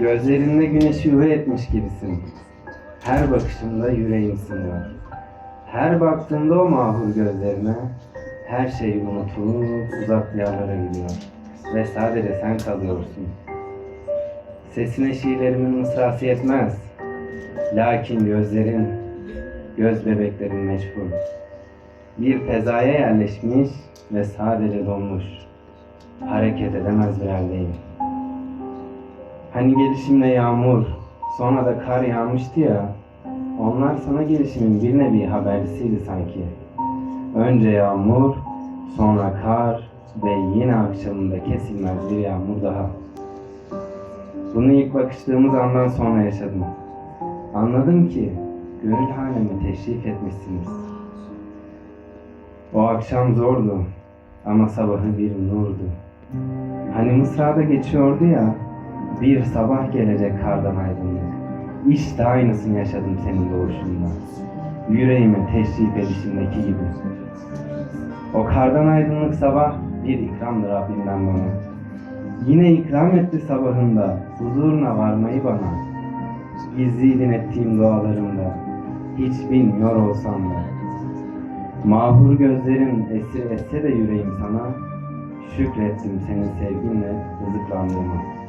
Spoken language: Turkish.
Gözlerinde güneşi üve etmiş gibisin. Her bakışımda yüreğim sınıyor. Her baktığımda o mahur gözlerine her şey unutulup uzak diyarlara gidiyor. Ve sadece sen kalıyorsun. Sesine şiirlerimin mısrası yetmez. Lakin gözlerin, göz bebeklerin meşhur. Bir fezaya yerleşmiş ve sadece donmuş. Hareket edemez bir haldeyim. Hani gelişimle yağmur, sonra da kar yağmıştı ya. Onlar sana gelişimin bir nevi habercisiydi sanki. Önce yağmur, sonra kar ve yine akşamında kesilmez bir yağmur daha. Bunu ilk bakıştığımız andan sonra yaşadım. Anladım ki gönül halimi teşrif etmişsiniz. O akşam zordu ama sabahı bir nurdu. Hani Mısra'da geçiyordu ya, bir sabah gelecek kardan aydınlık. İşte aynısını yaşadım senin doğuşunda. Yüreğime teşrif edişindeki gibi. O kardan aydınlık sabah bir ikramdır Rabbimden bana. Yine ikram etti sabahında huzuruna varmayı bana. Gizliydin ettiğim dualarımda, hiç bilmiyor olsam da. Mahur gözlerin esir etse de yüreğim sana, şükrettim senin sevginle rızıklandığıma.